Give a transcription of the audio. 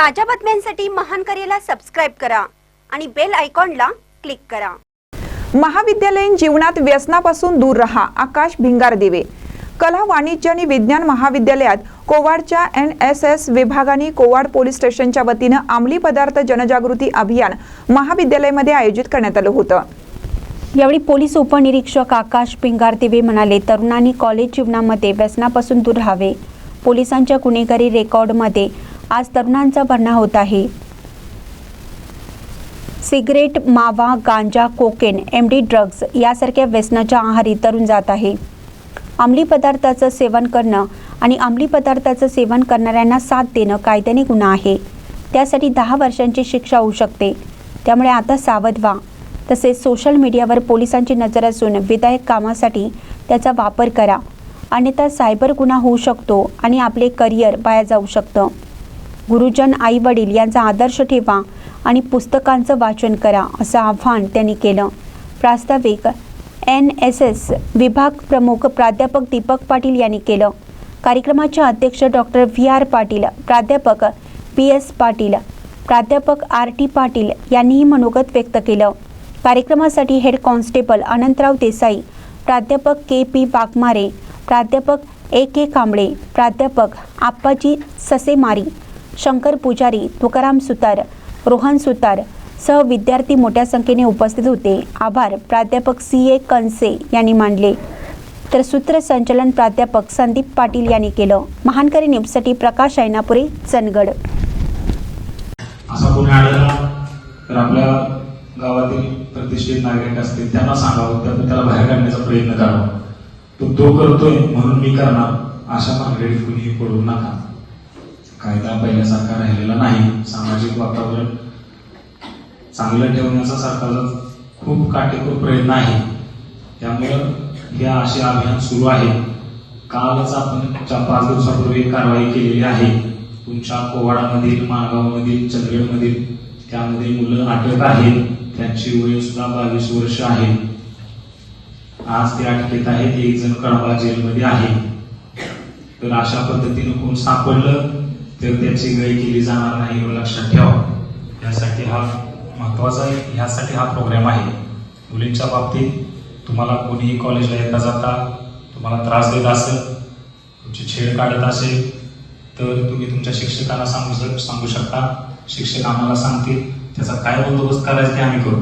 ताज्या बातम्यांसाठी महान करेला सबस्क्राईब करा आणि बेल आयकॉनला क्लिक करा. महाविद्यालयीन जीवनात व्यसनापासून दूर रहा आकाश भिंगार दिवे. कला वाणिज्य आणि विज्ञान महाविद्यालयात कोवाडच्या एन एस एस विभागाने कोवाड पोलीस स्टेशनच्या वतीनं अंमली पदार्थ जनजागृती अभियान महाविद्यालयामध्ये आयोजित करण्यात आलं होतं. यावेळी पोलीस उपनिरीक्षक आकाश पिंगार दिवे म्हणाले तरुणांनी कॉलेज जीवनामध्ये व्यसनापासून दूर राहावे. पोलिसांच्या गुन्हेगारी रेकॉर्डमध्ये आज तरुणांचा भरणा होत आहे. सिगरेट मावा गांजा कोकेन एम डी ड्रग्ज यासारख्या व्यसनाच्या आहारी तरुण जात आहे. अंमली पदार्थाचं सेवन करणं आणि अंमली पदार्थाचं सेवन करणाऱ्यांना साथ देणं कायद्याने गुन्हा आहे. त्यासाठी दहा वर्षांची शिक्षा होऊ शकते. त्यामुळे आता सावध व्हा. तसेच सोशल मीडियावर पोलिसांची नजर असून विधायक कामासाठी त्याचा वापर करा. अन्यथा सायबर गुन्हा होऊ शकतो आणि आपले करिअर वाया जाऊ शकतं. गुरुजन आई वडील यांचा आदर्श ठेवा आणि पुस्तकांचं वाचन करा असं आव्हान त्यांनी केलं. प्रास्ताविक एन एस एस विभाग प्रमुख प्राध्यापक दीपक पाटील यांनी केलं. कार्यक्रमाचे अध्यक्ष डॉक्टर व्ही आर पाटील प्राध्यापक पी एस पाटील प्राध्यापक आर टी पाटील यांनीही मनोगत व्यक्त केलं. कार्यक्रमासाठी हेड कॉन्स्टेबल अनंतराव देसाई प्राध्यापक के पी वाघमारे प्राध्यापक ए के कांबळे प्राध्यापक आप्पाजी ससेमारी शंकर पुजारी तुकाराम सुतार रोहन सुतार सह विद्यार्थी मोठ्या संख्येने उपस्थित होते. आभार. प्राध्यापक सी ए कनसे यांनी मांडले. तर सूत्रसंचालन प्राध्यापक संदीप पाटील यांनी केलं. महानकरी न्यूजसाठी प्रकाश ऐनापुरे चंदगड. असा कोणी आढळला तर आपल्या गावातील प्रतिष्ठित नागरिक असतील त्यांना सांगावं त्यातून त्याला बाहेर काढण्याचा प्रयत्न करावा. तो तो करतोय म्हणून मी करणार अशा मागणी कुणीही पडू नका. कायदा पहिल्यासारखा राहिलेला नाही. सामाजिक वातावरण चांगलं ठेवण्याचा सरकारचा खूप काटेकोर प्रयत्न आहे. त्यामुळं हे असे अभियान सुरू आहे. कालच आपण चार पाच दिवसापूर्वी एक कारवाई केलेली आहे. तुमच्या कोवाडामधील माणगावमधील चंदगडमधील त्यामध्ये मुलं अटक आहेत. त्यांची वय सुद्धा बावीस वर्ष आहे. आज ते अटकेत आहेत. एक जण कळवा जेलमध्ये आहे. तर अशा पद्धतीनं कोण सापडलं? तर त्याची गय केली जाणार नाही एवढं लक्षात ठेवा. यासाठी हा महत्त्वाचा आहे. ह्यासाठी हा प्रोग्राम आहे. मुलींच्या बाबतीत तुम्हाला कोणीही कॉलेजला येता जाता तुम्हाला त्रास देत असेल तुमची छेड काढत असेल तर तुम्ही तुमच्या शिक्षकांना सांगू सांगू शकता. शिक्षक आम्हाला सांगतील त्याचा काय बंदोबस्त करायचा ते आम्ही करू.